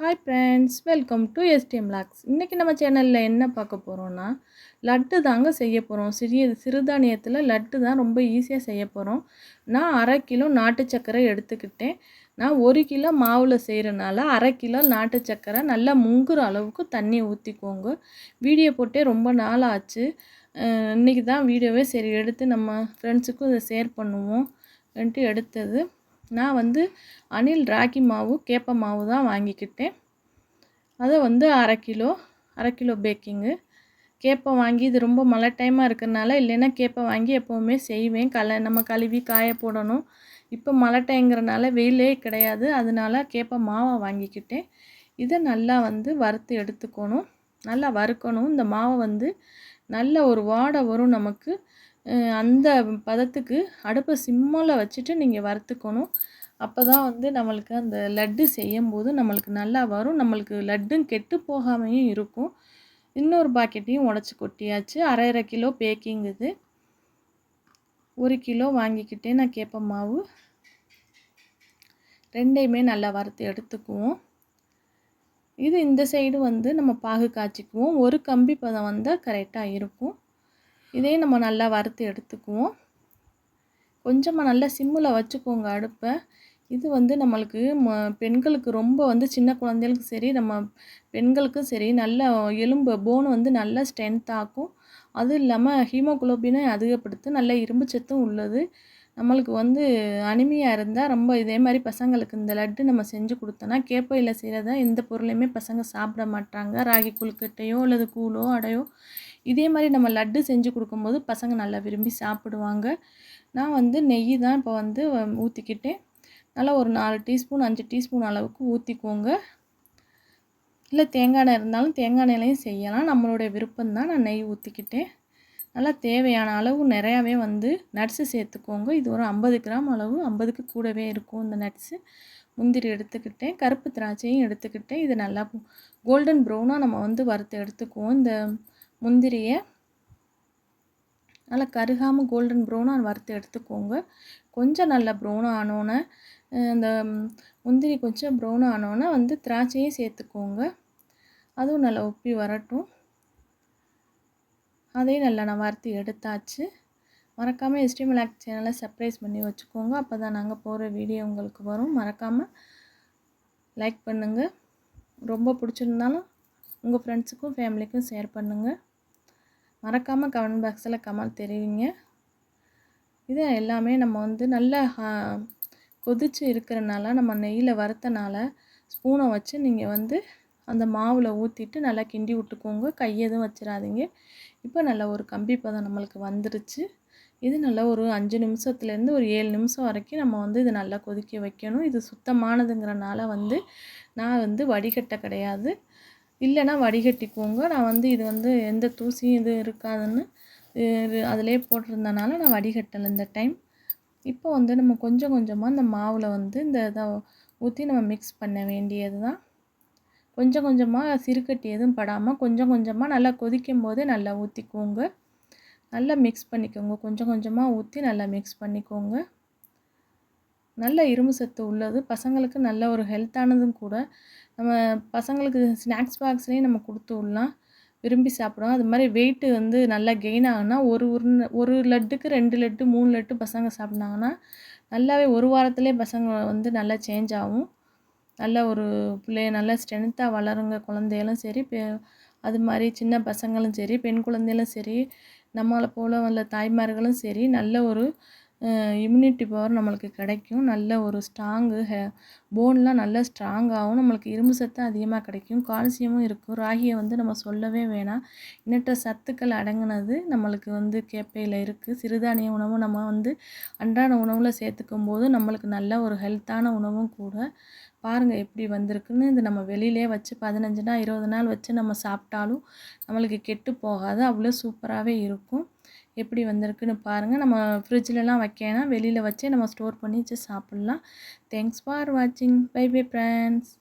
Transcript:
Hi friends welcome to STM logs இன்றைக்கி நம்ம சேனலில் என்ன பார்க்க போகிறோன்னா லட்டு தாங்க செய்ய போகிறோம் சிறிய சிறுதானியத்தில் லட்டு தான் ரொம்ப ஈஸியாக செய்ய போகிறோம் நான் அரை கிலோ நாட்டு சர்க்கரை எடுத்துக்கிட்டேன். நான் ஒரு கிலோ மாவில் செய்கிறனால அரை கிலோ நாட்டு சர்க்கரை நல்லா முங்குற அளவுக்கு தண்ணி ஊற்றிக்கோங்க வீடியோ போட்டே ரொம்ப நாள் ஆச்சு. இன்றைக்கி தான் வீடியோவே சரி எடுத்து நம்ம ஃப்ரெண்ட்ஸுக்கும் இதை ஷேர் பண்ணுவோம். எடுத்தது. நான் வந்து அணில் ராகி மாவு கேப்ப மாவு தான் வாங்கிக்கிட்டேன். அதை வந்து அரை கிலோ அரை கிலோ பேக்கிங்கு. கேப்பை வாங்கி இது ரொம்ப மழை டைமாக இருக்கிறனால இல்லைன்னா கேப்பை வாங்கி எப்போவுமே செய்வேன். களை நம்ம கழுவி காய போடணும். இப்போ மழை டைங்கிறனால வெயிலே கிடையாது. அதனால கேப்பை மாவை வாங்கிக்கிட்டேன். இதை நல்லா வந்து வறுத்து எடுத்துக்கணும். நல்லா வறுக்கணும். இந்த மாவை வந்து நல்ல ஒரு வாடை வரும் நமக்கு. அந்த பதத்துக்கு அடுப்பை சிம்மில் வச்சுட்டு நீங்கள் வறுத்துக்கணும். அப்போ தான் வந்து நம்மளுக்கு அந்த லட்டு செய்யும்போது நம்மளுக்கு நல்லா வரும். நம்மளுக்கு லட்டும் கெட்டு போகாமையும் இருக்கும். இன்னொரு பாக்கெட்டையும் உடச்சி கொட்டியாச்சு. அரை அரை கிலோ பேக்கிங் இது. ஒரு கிலோ வாங்கிக்கிட்டே நான் கேப்ப மாவு. ரெண்டையுமே நல்லா வறுத்து எடுத்துக்குவோம். இது இந்த சைடு வந்து நம்ம பாகு காய்ச்சிக்குவோம். ஒரு கம்பி பதம் வந்தால் கரெக்டாக இருக்கும். இதே நம்ம நல்லா வறுத்து எடுத்துக்குவோம். கொஞ்சமாக நல்லா சிம்மில் வச்சுக்கோங்க அடுப்பை. இது வந்து நம்மளுக்கு ம பெண்களுக்கு ரொம்ப வந்து சின்ன குழந்தைகளுக்கும் சரி நம்ம பெண்களுக்கும் சரி நல்ல எலும்பு போன் வந்து நல்லா ஸ்ட்ரென்த்தாக்கும் அதுவும் இல்லாமல் ஹீமோகுளோபினை அதிகப்படுத்தும் நல்ல இரும்பு சத்தும் உள்ளது. நம்மளுக்கு வந்து அனிமையாக இருந்தால் ரொம்ப இதே மாதிரி பசங்களுக்கு இந்த லட்டு நம்ம செஞ்சு கொடுத்தோன்னா கேப்பையில் செய்கிறத எந்த பொருளையுமே பசங்க சாப்பிட மாட்டாங்க. ராகி குழுக்கட்டையோ அல்லது கூழோ அடையோ இதே மாதிரி நம்ம லட்டு செஞ்சு கொடுக்கும்போது பசங்க நல்லா விரும்பி சாப்பிடுவாங்க. நான் வந்து நெய் தான் இப்போ வந்து ஊற்றிக்கிட்டேன் நல்லா ஒரு நாலு டீஸ்பூன் அஞ்சு டீஸ்பூன் அளவுக்கு ஊற்றிக்கோங்க இல்லை தேங்காய் எண்ணெய் இருந்தாலும் தேங்காய் எண்ணெயிலையும் செய்யலாம். நம்மளுடைய விருப்பம் தான் நான் நெய் ஊற்றிக்கிட்டேன் நல்லா தேவையான அளவு நிறையாவே வந்து நட்ஸு சேர்த்துக்கோங்க. இது ஒரு ஐம்பது கிராம் அளவு ஐம்பதுக்கு கூடவே இருக்கும் இந்த நட்ஸு. முந்திரி எடுத்துக்கிட்டேன். கருப்பு திராட்சையும் எடுத்துக்கிட்டேன். இது நல்லா கோல்டன் ப்ரௌனாக நம்ம வந்து வறுத்து எடுத்துக்குவோம். இந்த முந்திரியை நல்லா கருகாமல் கோல்டன் ப்ரௌனாக வறுத்து எடுத்துக்கோங்க. கொஞ்சம் நல்லா ப்ரௌனாக ஆனோன்னே இந்த முந்திரி கொஞ்சம் ப்ரௌனாக ஆனோன்னே வந்து திராட்சையும் சேர்த்துக்கோங்க. அதுவும் நல்லா உப்பி வரட்டும். அதையும் நல்லா நான் வறுத்து எடுத்தாச்சு. மறக்காமல் எஸ்டிஎம் ஆக்ட் சேனலை சர்ப்ரைஸ் பண்ணி வச்சுக்கோங்க. அப்போ தான் நாங்கள் போகிற வீடியோ உங்களுக்கு வரும். மறக்காமல் லைக் பண்ணுங்கள் ரொம்ப பிடிச்சிருந்தாலும் உங்கள் ஃப்ரெண்ட்ஸுக்கும் ஃபேமிலிக்கும் ஷேர் பண்ணுங்கள் மறக்காமல் கமெண்ட் பாக்ஸில் கமெண்ட் தெரிவிங்க. இது எல்லாமே நம்ம வந்து நல்லா கொதித்து இருக்கிறனால நம்ம நெய்யில் வறுத்தனால ஸ்பூனை வச்சு நீங்கள் வந்து அந்த மாவில் ஊற்றிட்டு நல்லா கிண்டி விட்டுக்கோங்க. கையெதும் வச்சிடாதீங்க. இப்போ நல்லா ஒரு கம்பி பதம் நம்மளுக்கு வந்துருச்சு. இது நல்லா ஒரு அஞ்சு நிமிஷத்துலேருந்து ஒரு ஏழு நிமிஷம் வரைக்கும் நம்ம வந்து இது நல்லா கொதிக்க வைக்கணும். இது சுத்தமானதுங்கிறனால வந்து நான் வந்து வடிகட்ட கிடையாது. இல்லைன்னா வடிகட்டிக்குவோங்க நான் வந்து இது வந்து எந்த தூசியும் இது இருக்காதுன்னு அதிலே போட்டிருந்தனால நான் வடிகட்டலை இந்த டைம். இப்போ வந்து நம்ம கொஞ்சம் கொஞ்சமாக இந்த மாவில் வந்து இந்த இதை ஊற்றி நம்ம மிக்ஸ் பண்ண வேண்டியது தான் கொஞ்சம் கொஞ்சமாக சிறுக்கட்டி எதுவும் படாமல் கொஞ்சம் கொஞ்சமாக நல்லா கொதிக்கும் போதே நல்லா ஊற்றிக்கோங்க நல்லா மிக்ஸ் பண்ணிக்கோங்க. கொஞ்சம் கொஞ்சமாக ஊற்றி நல்லா மிக்ஸ் பண்ணிக்கோங்க. நல்ல இரும்பு சத்து உள்ளது. பசங்களுக்கு நல்ல ஒரு ஹெல்த்தானதும் கூட நம்ம பசங்களுக்கு ஸ்நாக்ஸ் பாக்ஸ்லேயும் நம்ம கொடுத்து விடலாம். விரும்பி சாப்பிடுவோம் அது மாதிரி வெயிட்டு வந்து நல்லா கெயின் ஆகுனா ஒரு உருண்டை ஒரு லட்டுக்கு ரெண்டு லட்டு மூணு லட்டு பசங்க சாப்பிட்னாங்கன்னா நல்லாவே ஒரு வாரத்துலேயே பசங்க வந்து நல்லா சேஞ்ச் ஆகும். நல்ல ஒரு பிள்ளைய நல்லா ஸ்ட்ரென்த்தாக வளருங்க. குழந்தைகளும் சரி அது மாதிரி சின்ன பசங்களும் சரி பெண் குழந்தைகளும் சரி நம்மளை போல் உள்ள தாய்மார்களும் சரி நல்ல ஒரு இம்யூனிட்டி பவர் நம்மளுக்கு கிடைக்கும். நல்ல ஒரு ஸ்ட்ராங்கு ஹெ போன்லாம் நல்ல ஸ்ட்ராங்காகவும் நம்மளுக்கு இரும்பு சத்து அதிகமாக கிடைக்கும். கால்சியமும் இருக்கும். ராகியை வந்து நம்ம சொல்லவே வேணாம். இன்னட்ட சத்துக்கள் அடங்கினது நம்மளுக்கு வந்து கேப்பையில் இருக்குது சிறுதானிய உணவு நம்ம வந்து அன்றாட உணவில் சேர்த்துக்கும் போது நம்மளுக்கு நல்ல ஒரு ஹெல்த்தான உணவும் கூட. பாருங்கள் எப்படி வந்திருக்குன்னு. இது நம்ம வெளியிலே வச்சு பதினஞ்சு நாள் இருபது நாள் வச்சு நம்ம சாப்பிட்டாலும் நம்மளுக்கு கெட்டு போகாது. அவ்வளோ சூப்பராகவே இருக்கும். எப்படி வந்திருக்குன்னு பாருங்கள் நம்ம ஃப்ரிட்ஜிலலாம் வைக்கனா வெளியில் வச்சே நம்ம ஸ்டோர் பண்ணி வச்சு சாப்பிட்லாம். தேங்க்ஸ் ஃபார் வாட்சிங் பை பை ஃப்ரெண்ட்ஸ்